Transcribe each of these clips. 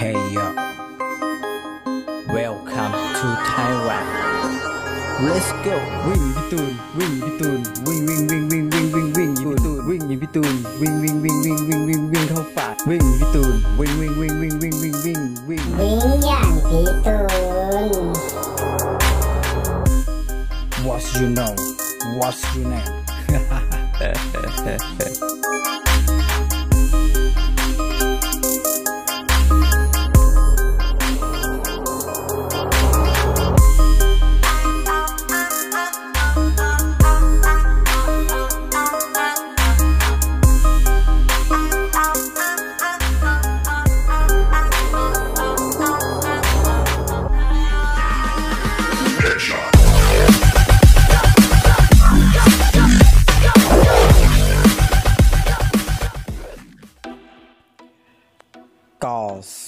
Hey yo, welcome to Taiwan. Let's go วิ่งพี่ตูนวิ่งพี่ตูนวิ่งวิ่งวิ่งวิ่งวิ่งวิ่งวิ่งพี่ตูนวิ่งพี่ตูนวิ่งวิ่งวิ่งวิ่งวิ่งวิ่งวิ่งเข้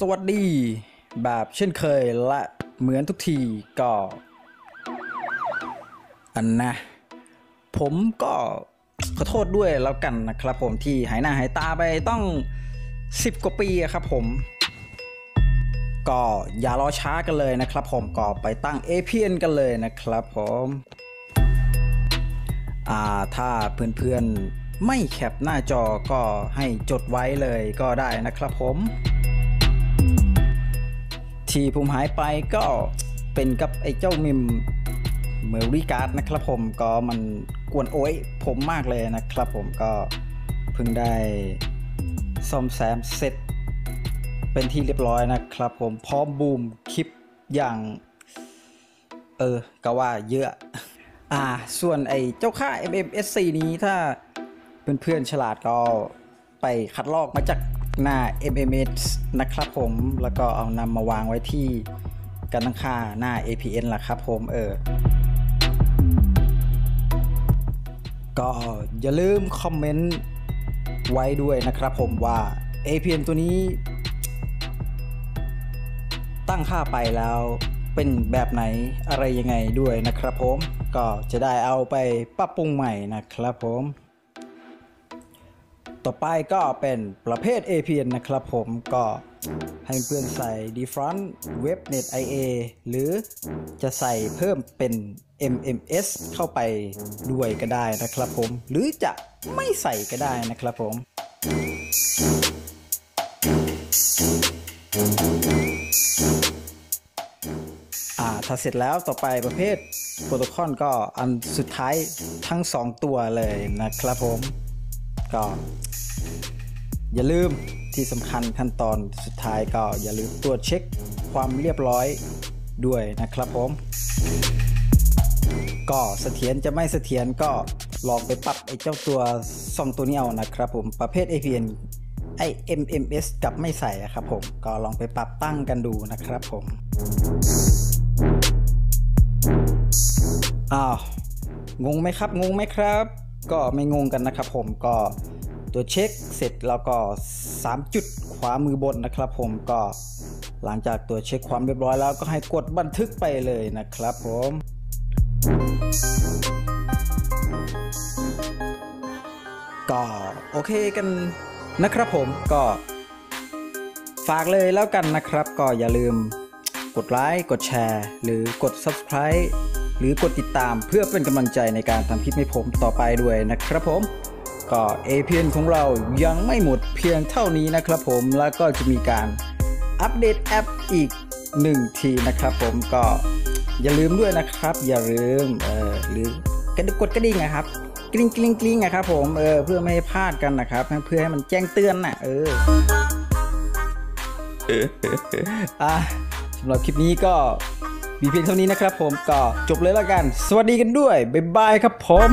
สวัสดี แบบเช่นเคยและเหมือนทุกทีก็อันนะ ผมก็ขอโทษด้วยแล้วกันนะครับผมที่หายหน้าหายตาไปต้อง 10 กว่าปีครับผม ก็อย่ารอช้ากันเลยนะครับผมก็ไปตั้ง APN กันเลยนะครับผมอ่าถ้าเพื่อนๆไม่แคปหน้าจอก็ให้จดไว้เลยก็ได้นะครับผม ที่ผมหายไปก็เป็นกับไอ้เจ้ามิมเมอรี่การ์ดนะครับผมก็มันกวนโอ้ยผมมากเลยนะครับผมก็เพิ่งได้ซ่อมแซมเสร็จเป็นที่เรียบร้อยนะครับผมพร้อมบูมคลิปอย่าง เออก็ว่าเยอะ อ่า ส่วนไอ้เจ้าค่า MMSC นี้ถ้าเพื่อนๆฉลาดก็ไปคัดลอกมาจาก หน้า MMS นะครับผมแล้วก็เอานำมาวางไว้ที่กันตั้งค่าหน้า APN ล่ะครับผมเออก็อย่าลืมคอมเมนต์ไว้ด้วยนะครับผมว่า APN ตัวนี้ ตั้งค่าไปแล้วเป็นแบบไหนอะไรยังไงด้วยนะครับผมก็จะได้เอาไปปรับปรุงใหม่นะครับผม ต่อไปก็เป็นประเภท APN นะครับผมก็ให้เพื่อนใส่ Defront WebNet IA หรือจะใส่เพิ่มเป็น MMS เข้าไปด้วยก็ได้นะครับผม หรือจะไม่ใส่ก็ได้นะครับผม อ่า ถ้าเสร็จแล้วต่อไปประเภทโปรโตคอลก็อันสุดท้ายทั้ง 2 ตัวเลยนะครับผม ก็อย่าลืมที่สำคัญขั้นตอนสุดท้ายก็อย่าลืมตรวจเช็คความเรียบร้อยด้วยนะครับผม ก็เสถียรจะไม่เสถียรก็ลองไปปรับไอ้เจ้าตัวซองตัวนี้เอานะครับผมประเภท APN ไอ MMS กับไม่ใส่ครับผมก็ลองไปปรับตั้งกันดูนะครับผมอ้าวงงไหมครับ งงไหมครับ ก็ไม่งงกันนะครับผมก็ตัวเช็คเสร็จแล้วก็ 3 จุดขวามือบนนะครับผมก็หลังจากตัวเช็คความเรียบร้อยแล้วก็ให้กดบันทึกไปเลยนะครับผมก็โอเคกันนะครับผมก็ฝากเลยแล้วกันนะครับ ก็อย่าลืมกดไลค์กดแชร์ หรือกด Subscribe หรือกดติดตามเพื่อเป็นกำลังใจในการทำคลิปให้ผมต่อไปด้วยนะครับผมก็ APN ของเรายังไม่หมดเพียงเท่านี้นะครับผมแล้วก็จะมีการอัปเดตแอปอีกหนึ่งทีนะครับผมก็อย่าลืมด้วยนะครับ อย่าลืมเออหรือกระดกดกระดิ่งนะครับกริ๊งกริ๊งกริ๊งนะครับผมเออเพื่อไม่ให้พลาดกันนะครับ เพื่อให้มันแจ้งเตือนนะเอออะสำหรับคลิปนี้ก็ มีเพียงเท่านี้นะครับผมก็จบเลยแล้วกัน สวัสดีกันด้วย บ๊ายบายครับผม